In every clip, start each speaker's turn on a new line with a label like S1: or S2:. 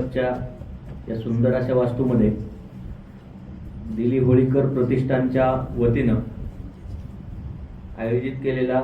S1: क्लबच्या या सुंदर अशा वास्तूमध्ये दिली होळीकर प्रतिष्ठानच्या वतीनं आयोजित केलेला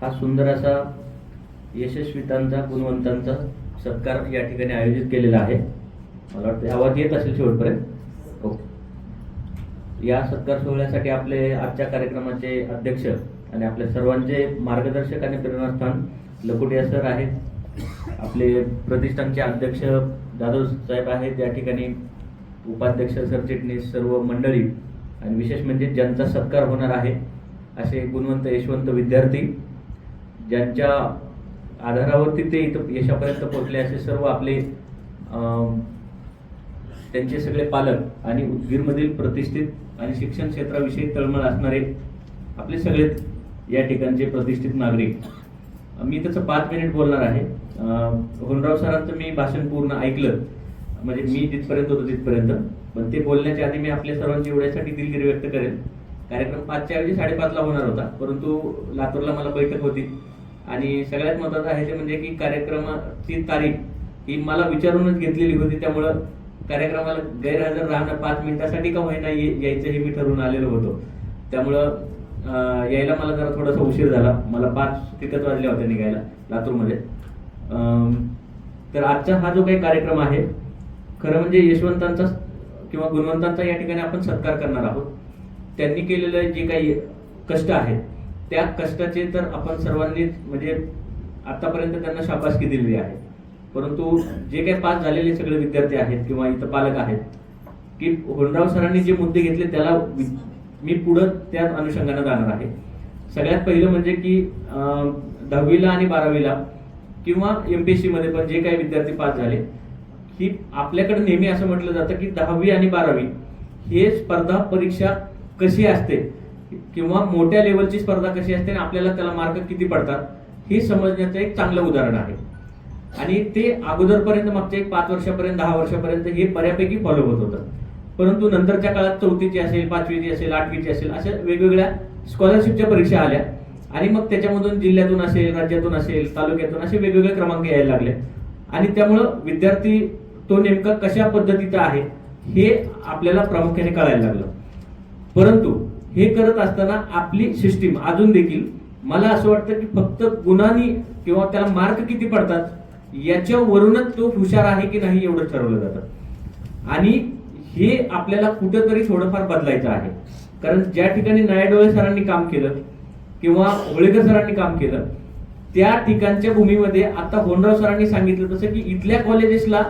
S1: हा सुंदर असा यशस्वीतांचा गुणवंतांचा सत्कार या ठिकाणी आयोजित केलेला आहे. मला वाटतं आवाज येत असेल शेवटपर्यंत. ओके. या सत्कार सोहळ्यासाठी आपले आजच्या कार्यक्रमाचे अध्यक्ष आणि आपल्या सर्वांचे मार्गदर्शक आणि प्रेरणास्थान लकोटिया सर आहेत. आपले प्रतिष्ठानचे अध्यक्ष जाधव साहेब आहेत. या ठिकाणी उपाध्यक्ष सरचिटणीस सर्व मंडळी आणि विशेष म्हणजे ज्यांचा सत्कार होणार आहे असे गुणवंत यशवंत विद्यार्थी ज्यांच्या आधारावरती ते इथं यशापर्यंत पोहोचले असे सर्व आपले त्यांचे सगळे पालक आणि उदगीरमधील प्रतिष्ठित आणि शिक्षण क्षेत्राविषयी तळमळ असणारे आपले सगळे या ठिकाणचे प्रतिष्ठित नागरिक. मी त्याचं पाच मिनिट बोलणार आहे. होनराव सरांचं मी भाषण पूर्ण ऐकलं. म्हणजे मी तिथपर्यंत होतो तिथपर्यंत. पण ते बोलण्याच्या आधी मी आपल्या सर्वांची एवढ्यासाठी दिलगिरी व्यक्त करेन. कार्यक्रम पाचच्या ऐवजी साडेपाचला होणार होता. परंतु लातूरला मला बैठक होती. आणि सगळ्यात महत्त्वाचं आहे ते म्हणजे की कार्यक्रमाची तारीख ही मला विचारूनच घेतलेली होती. त्यामुळं कार्यक्रमाला गैरहजर राहणं पाच मिनिटासाठी का होईना ये- यायचं हे मी ठरवून आलेलो होतो. त्यामुळं यायला मला जरा थोडासा उशीर झाला. मला पाच तिथेच वाजल्या होत्या निघायला लातूरमध्ये. तर आजचा हा जो काही कार्यक्रम आहे खरं म्हणजे यशवंतांचा किंवा गुणवंतांचा या ठिकाणी आपण सत्कार करणार आहोत. त्यांनी केलेलं जे काही कष्ट आहेत त्या कष्टाचे तर आपण सर्वांनीच म्हणजे आतापर्यंत त्यांना शाबासकी दिलेली आहे. परंतु जे काही पास झालेले सगळे विद्यार्थी आहेत किंवा इथं पालक आहेत की होनराव सरांनी जे मुद्दे घेतले त्याला मी पुढं त्याच अनुषंगानं जाणार आहे. सगळ्यात पहिलं म्हणजे की दहावीला आणि बारावीला किंवा एम पी एस सीमध्ये पण जे काही विद्यार्थी पास झाले की आपल्याकडे नेहमी असं म्हटलं जातं की दहावी आणि बारावी हे स्पर्धा परीक्षा कशी असते किंवा मोठ्या लेवलची स्पर्धा कशी असते आणि आपल्याला त्याला मार्क किती पडतात हे समजण्याचं एक चांगलं उदाहरण आहे. आणि ते अगोदरपर्यंत मागच्या एक पाच वर्षापर्यंत दहा वर्षापर्यंत हे बऱ्यापैकी फॉलो होत होतं. परंतु नंतरच्या काळात चौथीची असेल पाचवीची असेल आठवीची असेल अशा वेगवेगळ्या स्कॉलरशिपच्या परीक्षा आल्या. आणि मग त्याच्यामधून जिल्ह्यातून असेल राज्यातून असेल तालुक्यातून असे वेगवेगळे क्रमांक यायला लागले. आणि त्यामुळं विद्यार्थी तो नेमका कशा पद्धतीचा आहे हे आपल्याला प्रामुख्याने कळायला लागलं. परंतु हे करत असताना आपली सिस्टीम अजून देखील मला असं वाटतं की फक्त गुणांनी किंवा त्याला मार्क किती पडतात याच्यावरूनच तो हुशार आहे की नाही एवढं ठरवलं जातं. आणि हे आपल्याला कुठंतरी थोडंफार बदलायचं आहे. कारण ज्या ठिकाणी नायडोळे सरांनी काम केलं किंवा होळेकर सरांनी काम केलं त्या ठिकाणच्या भूमीमध्ये आता होनराव सरांनी सांगितलं तसं की इथल्या कॉलेजेसला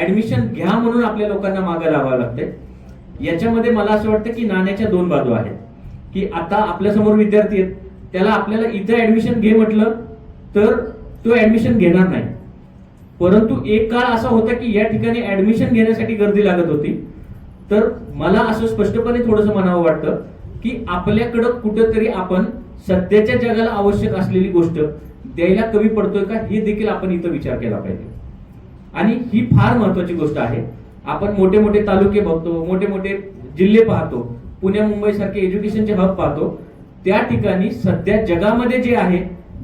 S1: ऍडमिशन घ्या म्हणून आपल्या लोकांना मागे लावावं लागतंय. याच्यामध्ये मला असं वाटतं की नाण्याच्या दोन बाजू आहेत. की आता आपल्यासमोर विद्यार्थी आहेत त्याला आपल्याला इथं ऍडमिशन घे म्हटलं तर तो ऍडमिशन घेणार नाही. परंतु एक काळ असा होता की या ठिकाणी ऍडमिशन घेण्यासाठी गर्दी लागत होती. तर मला असं स्पष्टपणे थोडस म्हणावं वाटतं की आपल्याकडं कुठंतरी आपण सध्याच्या जगाला आवश्यक असलेली गोष्ट द्यायला कमी पडतोय का हे देखील आपण इथं विचार केला पाहिजे. आणि ही फार महत्वाची गोष्ट आहे. आपण मोठे मोठे तालुके बघतो मोठे मोठे जिल्हे पाहतो पुण्या मुंबई सारखे एज्युकेशनचे हब पाहतो त्या ठिकाणी सध्या जगामध्ये जे आहे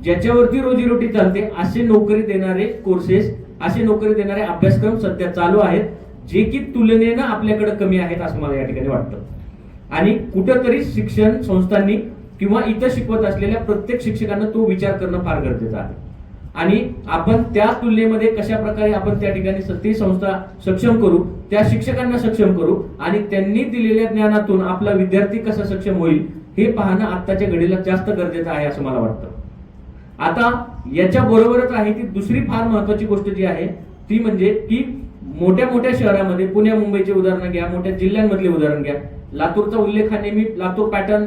S1: ज्याच्यावरती रोजीरोटी चालते असे नोकरी देणारे कोर्सेस असे नोकरी देणारे अभ्यासक्रम सध्या चालू आहेत. जे की तुलनेनं आपल्याकडे कमी आहेत असं मला या ठिकाणी वाटतं. आणि कुठंतरी शिक्षण संस्थांनी किंवा इथं शिकवत असलेल्या प्रत्येक शिक्षकांना तो विचार करणं फार गरजेचं आहे. आणि आपण त्या तुलनेमध्ये कशा प्रकारे आपण त्या ठिकाणी ती संस्था सक्षम करू त्या शिक्षकांना सक्षम करू आणि त्यांनी दिलेल्या ज्ञानातून आपला विद्यार्थी कसा सक्षम होईल हे पाहणं आत्ताच्या घडीला जास्त गरजेचं आहे असं मला वाटतं. आता याच्या बरोबरच आहे ती दुसरी फार महत्वाची गोष्ट जी आहे ती म्हणजे की मोठ्या मोठ्या शहरामध्ये पुणे मुंबईचे उदाहरण घ्या मोठ्या जिल्ह्यांमधले उदाहरण घ्या. लातूरचा उल्लेख हा नेहमी लातूर पॅटर्न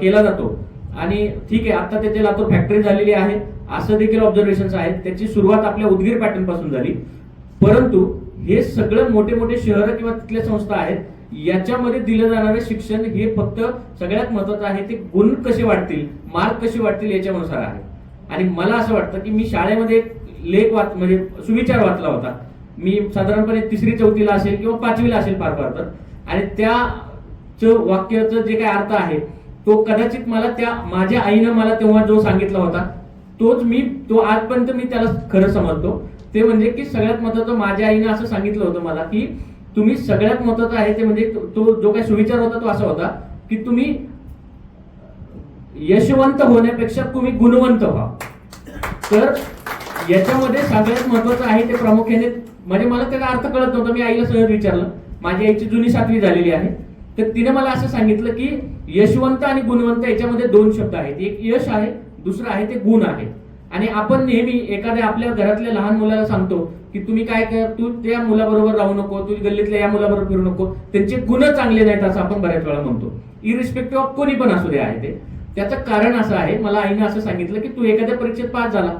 S1: केला जातो. आणि ठीक आहे आता त्याचे लातूर फॅक्टरी झालेली आहे. असं देखील ऑब्झर्वेशन आहेत. त्याची सुरुवात आपल्या उदगीर पॅटर्नपासून झाली. परंतु हे सगळं मोठे मोठे शहर किंवा तिथल्या संस्था आहेत याच्यामध्ये दिलं जाणारे शिक्षण हे फक्त सगळ्यात महत्वाचं आहे ते गुण कसे वाटतील मार्क कसे वाटतील याच्यानुसार आहे. आणि मला असं वाटतं की मी शाळेमध्ये एक लेख वाच म्हणजे सुविचार वाचला होता. मी साधारणपणे तिसरी चौथीला असेल किंवा पाचवीला असेल फार फार तर आणि त्या वाक्याचं जे काही अर्थ आहे तो कदाचित मला त्या माझ्या आईनं मला तेव्हा जो सांगितला होता तोच मी तो आजपर्यंत मी त्याला खरं समजतो. ते म्हणजे की सगळ्यात महत्वाचं माझ्या आईने असं सांगितलं होतं मला की तुम्ही सगळ्यात महत्वाचं आहे ते म्हणजे तो- तो जो काही सुविचार होता तो असा होता की तुम्ही यशवंत होण्यापेक्षा तुम्ही गुणवंत व्हा. तर याच्यामध्ये सगळ्यात महत्वाचं आहे ते प्रामुख्याने म्हणजे मला त्याचा अर्थ कळत नव्हता. मी आईला सहज विचारलं. माझी आईची जुनी सातवी झालेली आहे. तर तिने मला असं सांगितलं की यशवंत आणि गुणवंत याच्यामध्ये दोन शब्द आहेत. एक यश आहे दुसरं आहे ते गुण आहे. आणि आपण नेहमी एखाद्या आपल्या घरातल्या लहान मुलाला सांगतो की तुम्ही काय कर तू त्या मुलाबरोबर राहू नको तू गल्लीतल्या या मुलाबरोबर फिरू नको. त्यांचे गुण चांगले नाहीत असं आपण बऱ्याच वेळा म्हणतो. इरिस्पेक्टिव्ह ऑफ कोणी पण असू दे आहे ते. त्याचं कारण असं आहे मला आईने असं सांगितलं की तू एखाद्या परीक्षेत पास झाला.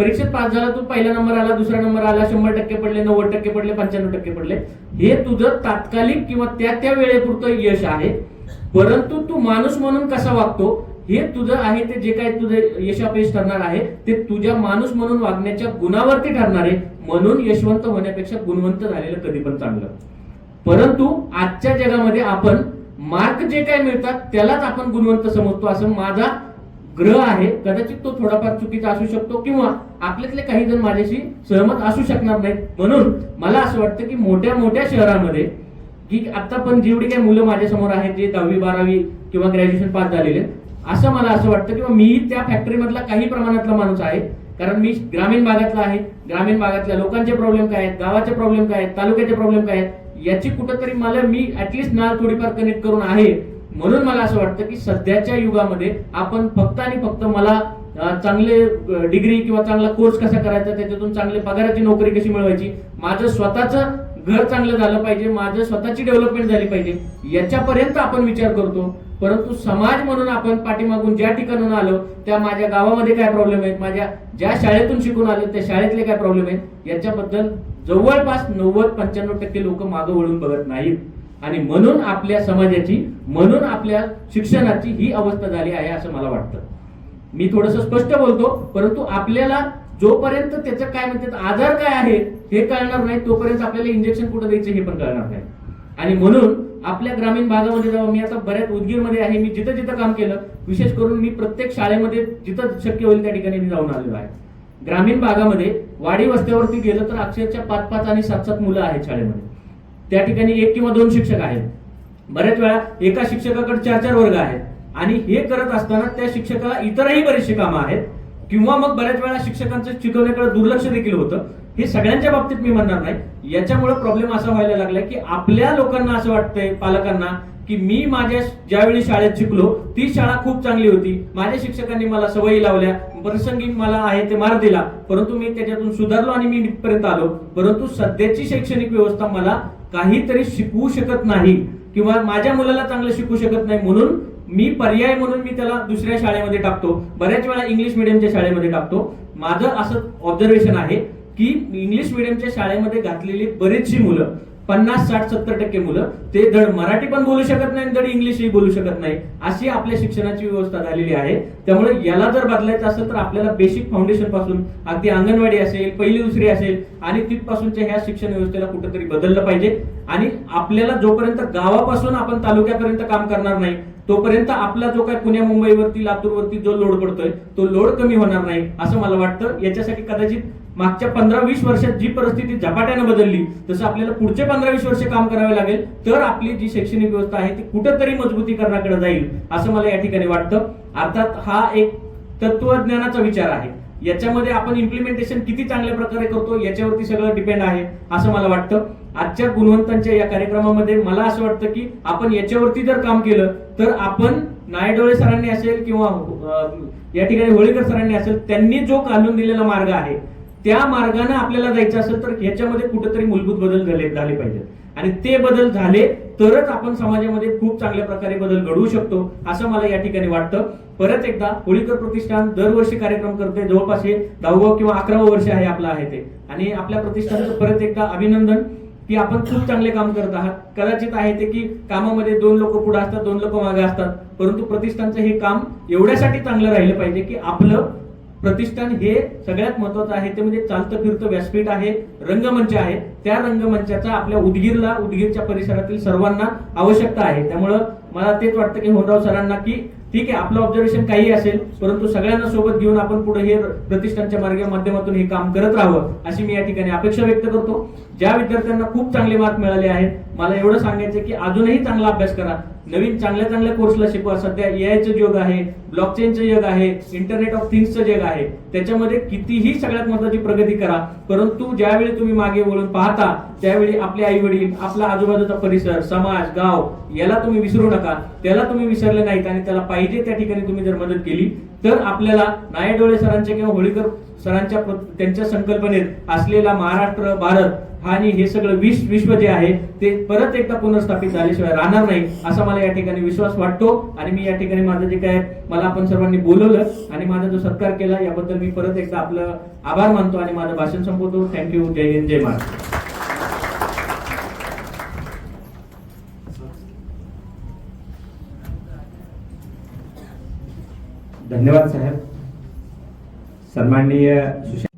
S1: परीक्षेत पास झाला तू पहिला नंबर आला दुसरा नंबर आला शंभर टक्के पडले नव्वद टक्के पडले पंच्याण्णव टक्के पडले. हे तुझं तात्कालिक किंवा त्या त्या वेळेपुरतं यश आहे. परंतु तू माणूस म्हणून कसा वागतो हे तुझं आहे ते जे काय तुझं यशापेश ठरणार आहे ते तुझ्या माणूस म्हणून वागण्याच्या गुणावरती ठरणार आहे. म्हणून यशवंत होण्यापेक्षा गुणवंत झालेलं कधी पण चांगलं. परंतु आजच्या जगामध्ये आपण मार्क जे काय मिळतात त्यालाच आपण गुणवंत समजतो. असं माझा ग्रह आहे कदाचित तो थोडाफार चुकीचा असू शकतो किंवा आपल्यातले काही जण माझ्याशी सहमत असू शकणार नाहीत. म्हणून मला असं वाटतं की मोठ्या मोठ्या शहरामध्ये की आता पण जेवढी काही मुलं माझ्यासमोर आहेत जे दहावी बारावी किंवा ग्रॅज्युएशन पास झालेले आहेत, असं मला असं वाटतं किंवा मी त्या फॅक्टरी मधला काही प्रमाणातला माणूस आहे कारण मी ग्रामीण भागातला आहे. ग्रामीण भागातल्या लोकांचे प्रॉब्लेम काय आहेत गावाचे प्रॉब्लेम काय आहेत तालुक्याचे प्रॉब्लेम काय आहेत याची कुठंतरी मला मी ऍटलिस्ट नाळ थोडीफार कनेक्ट करून आहे. म्हणून मला असं वाटतं की सध्याच्या युगामध्ये आपण फक्त आणि फक्त मला चांगले डिग्री किंवा चांगला कोर्स कसा करायचा त्याच्यातून चांगले पगाराची नोकरी कशी मिळवायची माझं स्वतःचं घर चांगलं झालं पाहिजे माझं स्वतःची डेव्हलपमेंट झाली पाहिजे याच्यापर्यंत आपण विचार करतो. परंतु समाज म्हणून आपण पाठीमागून ज्या ठिकाणून आलो त्या माझ्या गावामध्ये काय प्रॉब्लेम आहेत माझ्या ज्या शाळेतून शिकून आलो त्या शाळेतले काय प्रॉब्लेम आहेत याच्याबद्दल जवळपास नव्वद पंच्याण्णव टक्के लोक मागं वळून बघत नाहीत. आणि म्हणून आपल्या समाजाची म्हणून आपल्या शिक्षणाची ही अवस्था झाली आहे असं मला वाटतं. मी थोडस स्पष्ट बोलतो परंतु आपल्याला जोपर्यंत त्याचं काय म्हणतात आजार काय आहे हे कळणार नाही तोपर्यंत आपल्याला इंजेक्शन कुठं द्यायचं हे पण कळणार नाही. आणि म्हणून आपल्या ग्रामीण भागामध्ये जेव्हा मी आता बऱ्याच उदगीरमध्ये आहे मी जिथं जिथं काम केलं विशेष करून मी प्रत्येक शाळेमध्ये जिथं शक्य होईल त्या ठिकाणी मी जाऊन आलेलो आहे. ग्रामीण भागामध्ये वाडी वस्त्यावरती गेलं तर अक्षरशः पाच पाच आणि सात सात मुलं आहेत शाळेमध्ये. त्या ठिकाणी एक किंवा दोन शिक्षक आहेत. बऱ्याच वेळा एका शिक्षकाकडे चार चार वर्ग आहेत. आणि हे करत असताना त्या शिक्षकाला इतरही बरीचशी कामं आहेत. किंवा मग बऱ्याच वेळा शिक्षकांचं शिकवण्याकडे दुर्लक्ष देखील होतं. हे सगळ्यांच्या बाबतीत मी म्हणणार नाही. याच्यामुळे प्रॉब्लेम असा व्हायला लागलाय की आपल्या लोकांना असं वाटतंय पालकांना की मी माझ्या ज्यावेळी शाळेत शिकलो ती शाळा खूप चांगली होती. माझ्या शिक्षकांनी मला सवयी लावल्या प्रसंगी मला आहे ते मार दिला. परंतु मी त्याच्यातून सुधारलो आणि मी इथपर्यंत आलो. परंतु सध्याची शैक्षणिक व्यवस्था मला काहीतरी शिकवू शकत नाही किंवा माझ्या मुलाला चांगलं शिकू शकत नाही म्हणून मी पर्याय म्हणून मी त्याला दुसऱ्या शाळेमध्ये टाकतो. बऱ्याच वेळा इंग्लिश मिडियमच्या शाळेमध्ये टाकतो. माझं असं ऑब्झर्वेशन आहे की इंग्लिश मिडियमच्या शाळेमध्ये घातलेली बरीचशी मुलं पन्नास साठ सत्तर टक्के मुलं ते धड मराठी पण बोलू शकत नाही धड इंग्लिशही बोलू शकत नाही. अशी आपल्या शिक्षणाची व्यवस्था झालेली आहे. त्यामुळे याला जर बदलायचं असेल तर आपल्याला बेसिक फाउंडेशनपासून अगदी अंगणवाडी असेल पहिली दुसरी असेल आणि तिथपासूनच्या ह्या शिक्षण व्यवस्थेला कुठेतरी बदललं पाहिजे. आणि आपल्याला जोपर्यंत गावापासून आपण तालुक्यापर्यंत काम करणार नाही तोपर्यंत आपला जो काय पुण्या मुंबईवरती लातूरवरती जो लोड पडतोय तो लोड कमी होणार नाही असं मला वाटतं. याच्यासाठी कदाचित मागच्या पंधरा वीस वर्षात जी परिस्थिती झपाट्यानं बदलली तसं आपल्याला पुढचे पंधरा वीस वर्ष काम करावे लागेल. तर आपली जी शैक्षणिक व्यवस्था आहे ती कुठेतरी मजबूतीकरणाकडे जाईल असं मला या ठिकाणी वाटतं. अर्थात हा एक तत्वज्ञानाचा विचार आहे. याच्यामध्ये आपण इम्प्लिमेंटेशन किती चांगल्या प्रकारे करतो याच्यावरती सगळं डिपेंड आहे असं मला वाटतं. आजच्या गुणवंतांच्या या कार्यक्रमामध्ये मला असं वाटतं की आपण याच्यावरती जर काम केलं तर आपण नायडोळे सरांनी असेल किंवा या ठिकाणी होळीकर सरांनी असेल त्यांनी जो काढून दिलेला मार्ग आहे त्या मार्गाने आपल्याला जायचं असेल तर ह्याच्यामध्ये कुठेतरी मूलभूत बदल झाले झाले पाहिजेत. आणि ते बदल झाले तरच आपण समाजामध्ये खूप चांगल्या प्रकारे बदल घडवू शकतो असं मला या ठिकाणी वाटतं. परत एकदा होळीकर प्रतिष्ठान दरवर्षी कार्यक्रम करते जवळपास हे दहावं किंवा अकरावं वर्ष आहे आपलं आहे ते. आणि आपल्या प्रतिष्ठानचं परत एकदा अभिनंदन. की आपण खूप चांगले काम करत आहात. कदाचित आहे ते की कामामध्ये दोन लोक पुढे असतात दोन लोक मागे असतात. परंतु प्रतिष्ठानचं हे काम एवढ्यासाठी चांगलं राहिलं पाहिजे की आपलं प्रतिष्ठान हे सगळ्यात महत्वाचं आहे. ते म्हणजे चालतं फिरतं व्यासपीठ आहे रंगमंच आहे. त्या रंगमंचाचा आपल्या उदगीरला उदगीरच्या परिसरातील सर्वांना आवश्यकता आहे. त्यामुळं मला तेच वाटतं की होनराव सरांना की ठीक आहे आपलं ऑब्झर्वेशन काही असेल परंतु सगळ्यांना सोबत घेऊन आपण पुढे हे प्रतिष्ठानच्या मार्ग माध्यमातून हे काम करत राहावं अशी मी या ठिकाणी अपेक्षा व्यक्त करतो. ज्या विद्यार्थ्यांना खूप चांगले मार्क मिळाले आहेत मला एवढं सांगायचं की अजूनही चांगला अभ्यास करा. नवीन चांगल्या चांगल्या कोर्सला शिकवा. सध्या एआयचं जग आहे ब्लॉकचेनचं जग आहे इंटरनेट ऑफ थिंग्सचं जग आहे. त्याच्यामध्ये कितीही सगळ्यात महत्वाची प्रगती करा. परंतु ज्यावेळी तुम्ही मागे वळून पाहता त्यावेळी आपले आई वडील आपला आजूबाजूचा परिसर समाज गाव याला तुम्ही विसरू नका. त्याला तुम्ही विसरले नाहीत आणि त्याला पाहिजे त्या ठिकाणी तुम्ही जर मदत केली तर आपल्याला नायडोळे सरांच्या किंवा होळीकर सरांच्या त्यांच्या संकल्पनेत असलेला महाराष्ट्र भारत आणि हे सगळं विश्व विश्व जे आहे ते परत एकदा पुनर्स्थापित झाल्याशिवाय राहणार नाही असा मला या ठिकाणी विश्वास वाटतो. आणि मी या ठिकाणी माझं जे काय मला आपण सर्वांनी बोलवलं आणि माझा जो सत्कार केला याबद्दल मी परत एकदा आपलं आभार मानतो आणि माझं भाषण संपवतो. थँक्यू जय हिंद जय महाराष्ट्र.
S2: धन्यवाद साहेब. सन्माननीय सुशांत